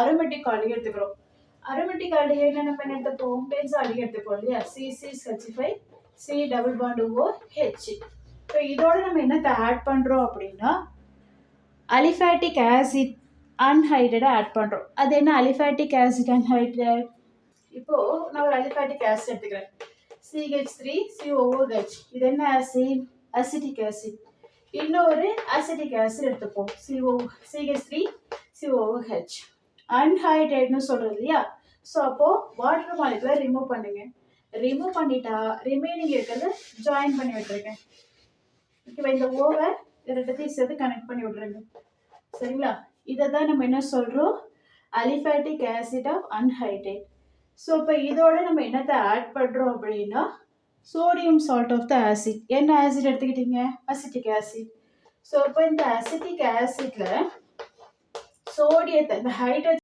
Aromatic ஆல்டிகை எடுத்துக்கிறோம் aromatic என்ன நம்ம என்ன எடுத்துப்போம் பென்ஸ் ஆல்டிகை எடுத்துப்போம் இல்லையா? CC six H five C double bond O H இப்போ இதோட நம்ம என்னத்தை ஆட் பண்ணுறோம் அப்படின்னா அலிஃபேட்டிக் ஆசிட் அன்ஹைட்ரடை ஆட் பண்ணுறோம் அது என்ன அலிஃபேட்டிக் ஆசிட் அன்ஹைட்ரட் இப்போது நான் ஒரு அலிஃபேட்டிக் ஆசிட் எடுத்துக்கிறேன். சிஹெச் த்ரீ சிஓஹெச் இது என்ன ஆசிட் அசிட்டிக் ஆசிட் இன்னொரு அசிட்டிக் ஆசிட் எடுத்துப்போம். சிஓ சிஹெச் த்ரீ சிஓஹெச் அன்ஹைட்ரேட்னு சொல்கிறது இல்லையா? ஸோ அப்போது வாட்டர் மாலிகுலை ரிமூவ் பண்ணுங்க. ரிமூவ் பண்ணிட்டா ரிமைனிங் இருக்கிறது ஜாயின் பண்ணி விட்டுருங்க. ஓகேவா இந்த ஓவை ரெண்டத்தையும் சேர்த்து கனெக்ட் பண்ணி விட்ருங்க சரிங்களா? இதை தான் நம்ம என்ன சொல்கிறோம் aliphatic acid of anhydride so இப்போ இதோட நம்ம என்னத்தை ஆட் பண்ணுறோம் அப்படின்னா sodium salt of the acid என்ன ஆசிட் எடுத்துக்கிட்டீங்க? அசிட்டிக் ஆசிட் ஸோ இப்போ இந்த அசிட்டிக் ஆசிட்ல சோடியத்தை இந்த ஹைட்ரஜன்